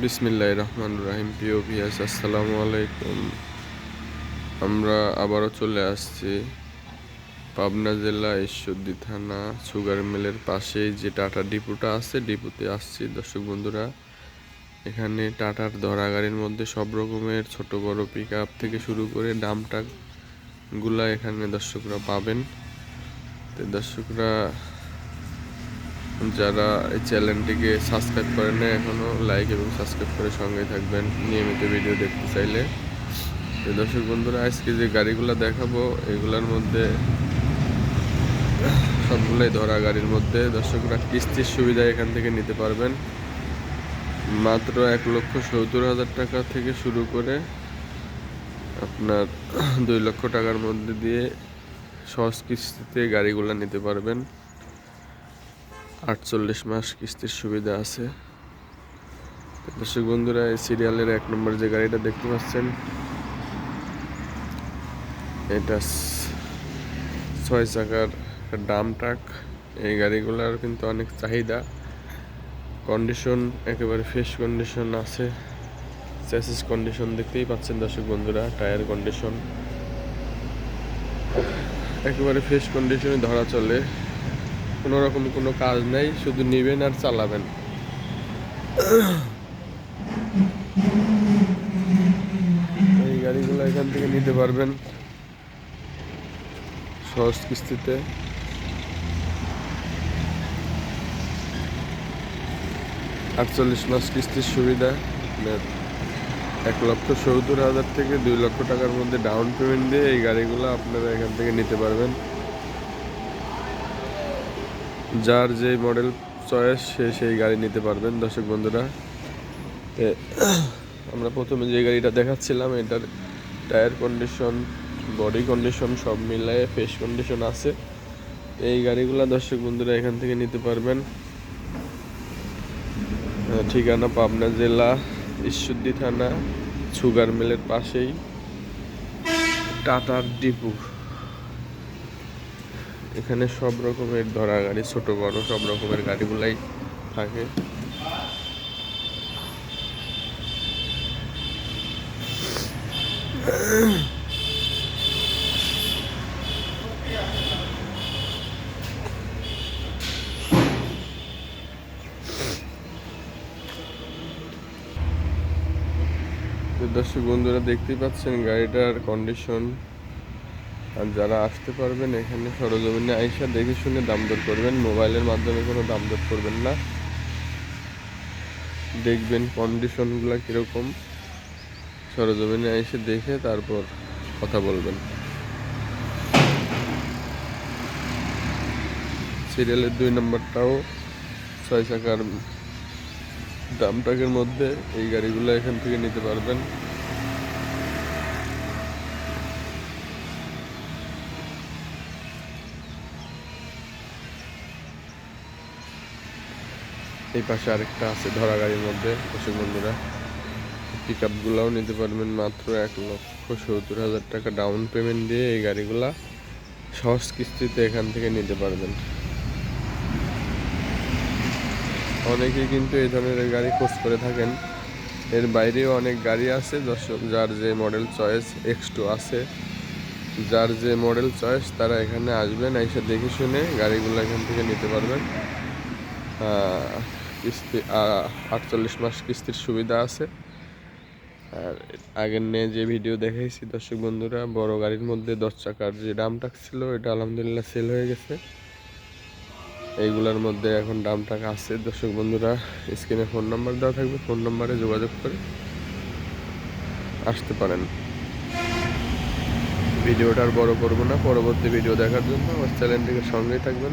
বিসমিল্লাহ রহমান রাহিম। প্রিয় ভিয়াস আসসালামু আলাইকুম। আমরা আবারও চলে আসছি পাবনা জেলা ঈশ্বরদী থানা সুগার মিলের পাশেই যে টাটা ডিপুটা আছে, ডিপুতে আসছি। দর্শক বন্ধুরা, এখানে টাটার ধরা গাড়ির মধ্যে সব রকমের ছোট বড় পিক আপ থেকে শুরু করে ডাম ট্রাকগুলা এখানে দর্শকরা পাবেন। তো দর্শকরা যারা এই চ্যানেলটিকে সাবস্ক্রাইব করেন না এখনও লাইক এবং সাবস্ক্রাইব করে সঙ্গে থাকবেন। নিয়মিত ভিডিও দেখতে চাইলে। দর্শক বন্ধুরা, আজকে যে গাড়িগুলো দেখাবো, এগুলোর মধ্যে সবগুলোই ধরা গাড়ির মধ্যে। দর্শকরা কিস্তির সুবিধা এখান থেকে নিতে পারবেন। মাত্র এক লক্ষ সত্তর হাজার টাকা থেকে শুরু করে আপনার দুই লক্ষ টাকার মধ্যে দিয়ে সহজ কিস্তিতে গাড়িগুলো নিতে পারবেন। আটচল্লিশ মাস কিস্তির সুবিধা আছে। দর্শক বন্ধুরা, এই সিরিয়ালের এক নম্বর যে গাড়িটা দেখতে পাচ্ছেন, এটা ছয় চাকার ডাম ট্রাক এই গাড়িগুলোর কিন্তু অনেক চাহিদা। কন্ডিশন একেবারে ফ্রেশ কন্ডিশন আছে। চ্যাসিস কন্ডিশন দেখতেই পাচ্ছেন দর্শক বন্ধুরা টায়ার কন্ডিশন একেবারে ফ্রেশ কন্ডিশনে ধরা চলে। কোনো রকম কোনো কাজ নেই, শুধু নেবেন আর চালাবেন। এই গাড়িগুলো এখান থেকে নিতে পারবেন। সহজ কিস্তিতে। আটচল্লিশ মাস কিস্তির সুবিধা। এক লক্ষ সত্তর হাজার থেকে দুই লক্ষ টাকার মধ্যে ডাউন পেমেন্ট দিয়ে এই গাড়িগুলো আপনারা এখান থেকে নিতে পারবেন। যার যে মডেল চয়েস সে সেই গাড়ি নিতে পারবেন, দর্শক বন্ধুরা। আমরা প্রথমে যে গাড়িটা দেখাচ্ছিলাম, এটার টায়ার কন্ডিশন বডি কন্ডিশন সব মিলায়ে ফ্রেশ কন্ডিশন আছে। এই গাড়িগুলো দর্শক বন্ধুরা এখান থেকে নিতে পারবেন। ঠিকানা পাবনা জেলা, ঈশ্বরদী থানা, সুগার মিলের পাশেই, টাটার ডিপু। এখানে সব রকমের ধরা গাড়ি, ছোট, বড় সব রকমের গাড়িগুলাই থাকে। দর্শক বন্ধুরা, দেখতেই পাচ্ছেন গাড়িটার কন্ডিশন আর যারা আসতে পারবেন এখানে সরজমিনে আইসা দেখে শুনে দাম দর করবেন। মোবাইলের মাধ্যমে কোনো দাম দর করবেন না। দেখবেন কন্ডিশনগুলো কীরকম। সরজমিনে এসে দেখে তারপর কথা বলবেন। সিরিয়ালের দুই নম্বরটাও ছয় চাকার দামটাকের মধ্যে এই গাড়িগুলো এখান থেকে নিতে পারবেন। এই পাশে আরেকটা আছে, ধরা গাড়ির মধ্যে দর্শক বন্ধুরা। পিক আপগুলোও নিতে পারবেন মাত্র এক লক্ষ সত্তর হাজার টাকা ডাউন পেমেন্ট দিয়ে এই গাড়িগুলা সহজ কিস্তিতে এখান থেকে নিতে পারবেন। অনেকেই কিন্তু এই ধরনের গাড়ি খোঁজ করে থাকেন। এর বাইরেও অনেক গাড়ি আছে, দর্শক, যার যে মডেল চয়েস এক্স টু আছে, যার যে মডেল চয়েস তারা এখানে আসবেন, এসে দেখে শুনে গাড়িগুলো এখান থেকে নিতে পারবেন। কিস্তি আটচল্লিশ মাস কিস্তির সুবিধা আছে। আর আগের নিয়ে যে ভিডিও দেখাইছি, দর্শক বন্ধুরা, বড় গাড়ির মধ্যে দশ চাকার যে ডাম টাক ছিল এটা আলহামদুলিল্লাহ সেল হয়ে গেছে। এইগুলোর মধ্যে এখন ডাম টাকা আছে। দর্শক বন্ধুরা, স্ক্রিনে ফোন নাম্বার দেওয়া থাকবে, ফোন নাম্বারে যোগাযোগ করে আসতে পারেন। ভিডিওটা আর বড় করব না, পরবর্তী ভিডিও দেখার জন্য আমার চ্যানেলটিকে সঙ্গেই থাকবেন।